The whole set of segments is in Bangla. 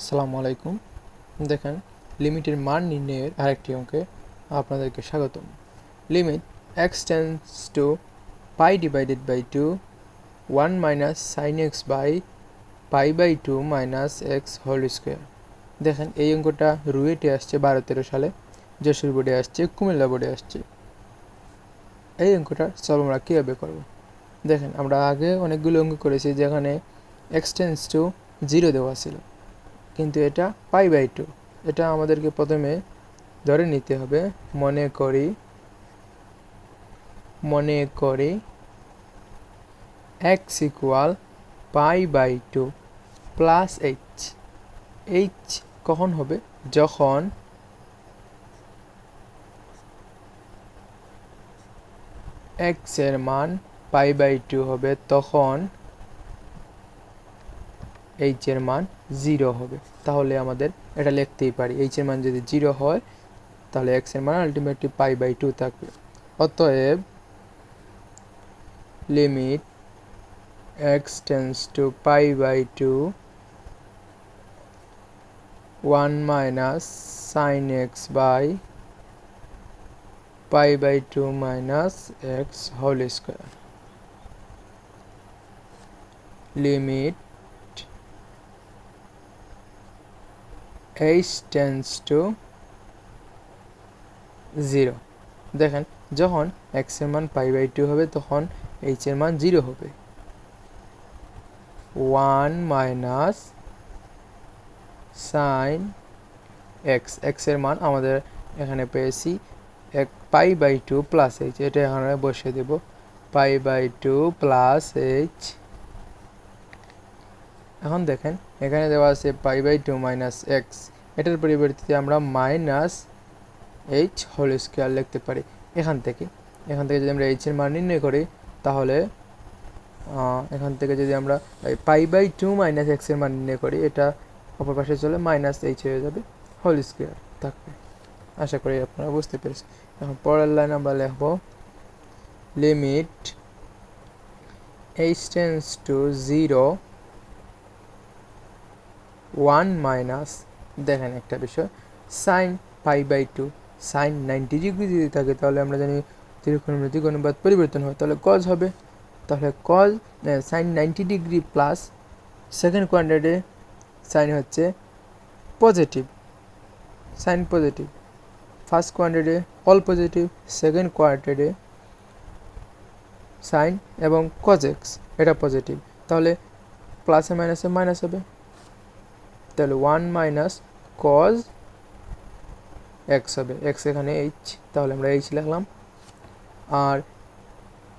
আসসালামু আলাইকুম। দেখেন, লিমিটের মান নির্ণয়ের আরেকটি অঙ্কে আপনাদেরকে স্বাগতম। Limit x tends to pi divided by two one minus sine x by pi by two minus x whole square দেখেন, এই অঙ্কটা রুয়েটে আসছে বারো তেরো সালে, যশোর বোর্ডে আসছে, কুমিল্লা বোর্ডে আসছে। এই অঙ্কটা সলভ আমরা কীভাবে করব? দেখেন, আমরা আগে অনেকগুলো অঙ্ক করেছি যেখানে এক্স টেন্স টু জিরো দেওয়া ছিল। কিন্তু এটা পাই বাই টু। এটা আমাদেরকে প্রথমে ধরে নিতে হবে, মনে করি মনে করি x equal pi by two plus h h কখন হবে? যখন এক্সের মান পাই বাই টু হবে, তখন এইচ এর মান জিরো হবে। তাহলে আমাদের এটা লিখতেই পারি। এইচ এর মান যদি জিরো হয়, তাহলে এক্সের মান আলটিমেটলি পাই বাই টু থাকবে। অতএব limit x tends to pi by two one minus sine x by pi by two minus x whole square limit h tends to zero দেখেন, যখন এক্সের মান পাই বাই টু হবে, তখন এইচ এর মান জিরো হবে। ওয়ান মাইনাস সাইন এক্স এক্সের মান আমাদের এখানে পেয়েছি এক pi by two plus h এটা এখানে বসিয়ে দেব। Pi by two plus h এখন দেখেন, এখানে দেওয়া আছে pi by two minus x. এটার পরিবর্তে আমরা মাইনাস এইচ হোল স্কোয়ার লিখতে পারি। এখান থেকে এখান থেকে যদি আমরা এইচের মান নির্ণয় করি, তাহলে এখান থেকে যদি আমরা পাই বাই টু মাইনাস এক্সের মান নির্ণয় করি, এটা অপর পাশে চলে মাইনাস এইচ হয়ে যাবে হোল স্কোয়ার থাকবে। আশা করি আপনারা বুঝতে পেরেছেন। এখন পরের লাইন আমরা লিখব, limit h tends to zero one minus, দেখেন একটা বিষয়, sine pi by two, sine ninety degree যদি থাকে তাহলে আমরা জানি ত্রিকোণমিতিক ত্রিকোণবাদ পরিবর্তন হয়, তাহলে কজ হবে। তাহলে cos sine ninety degree plus second কোয়ান্টিটে sine হচ্ছে positive sine positive first কোয়ান্টিটে all positive second কোয়ান্টিটে sine এবং কজেক্স এটা পজিটিভ তাহলে প্লাসে মাইনাসে মাইনাস হবে। তাহলে ওয়ান মাইনাস কজ এক্স হবে। এক্স এখানে এইচ তাহলে আমরা এইচ লিখলাম। আর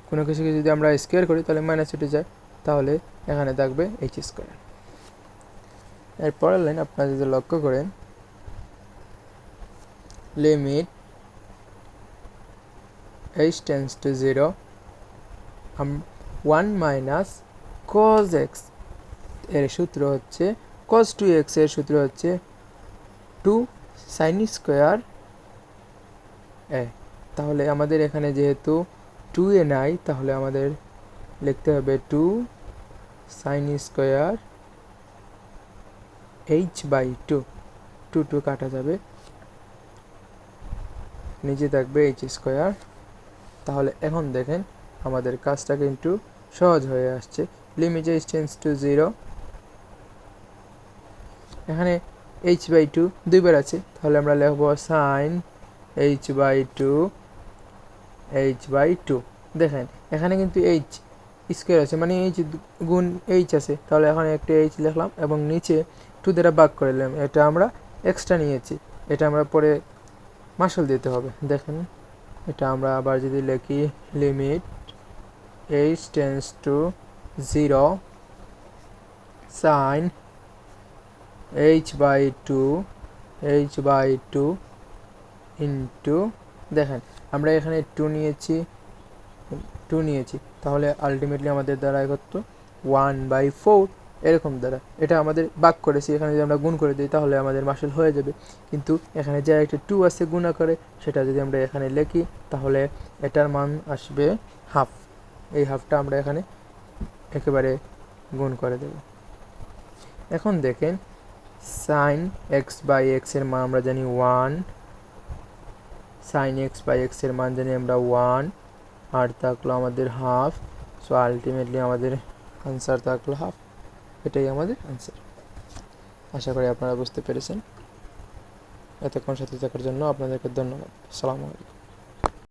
কোনো কিছুকে যদি আমরা স্কোয়ার করি, তাহলে মাইনাস উঠে যায়। তাহলে এখানে থাকবে এইচ স্কোয়ার এর পরের লাইন আপনারা যদি লক্ষ্য করেন limit h tends to zero one minus cos এক্সের সূত্র হচ্ছে কস টু এক্সের সূত্র হচ্ছে টু সাইন স্কোয়ার এ তাহলে আমাদের এখানে যেহেতু টু এ নাই, তাহলে আমাদের লিখতে হবে two sine square h by two two two কাটা যাবে। নিচে থাকবে এইচ স্কোয়ার তাহলে এখন দেখেন আমাদের কাজটা কিন্তু সহজ হয়ে আসছে। Limit h tends to zero এখানে এইচ বাই টু দুইবার আছে। তাহলে আমরা লিখব sine h by two h by two দেখেন, এখানে কিন্তু এইচ স্কোয়ার আছে মানে এইচ গুণ এইচ আছে। তাহলে এখানে একটু এইচ লিখলাম এবং নিচে টু দ্বারা বাক করে নিলাম। এটা আমরা এক্সট্রা নিয়েছি। এটা আমরা পরে মাসল দিতে হবে। দেখেন, এটা আমরা আবার যদি লিখি limit h tends to zero sine h by two h by two into দেখেন, আমরা এখানে টু নিয়েছি টু নিয়েছি, তাহলে আলটিমেটলি আমাদের দ্বারা কত ওয়ান বাই ফোর এরকম দ্বারা। এটা আমাদের বাক করেছি, এখানে যদি আমরা গুণ করে দিই, তাহলে আমাদের মাসেল হয়ে যাবে। কিন্তু এখানে যে একটা টু আছে গুণা করে সেটা যদি আমরা এখানে লিখি, তাহলে এটার মান আসবে হাফ এই হাফটা আমরা এখানে একেবারে গুণ করে দেব। এখন দেখেন সাইন এক্স বাই এক্সের মান আমরা জানি ওয়ান সাইন এক্স বাই এক্সের মান জানি আমরা ওয়ান আর থাকল আমাদের হাফ সো আলটিমেটলি আমাদের আনসার থাকল হাফ এটাই আমাদের আনসার আশা করি আপনারা বুঝতে পেরেছেন। এতক্ষণ সাথে থাকার জন্য আপনাদেরকে ধন্যবাদ। সালামু আলাইকুম।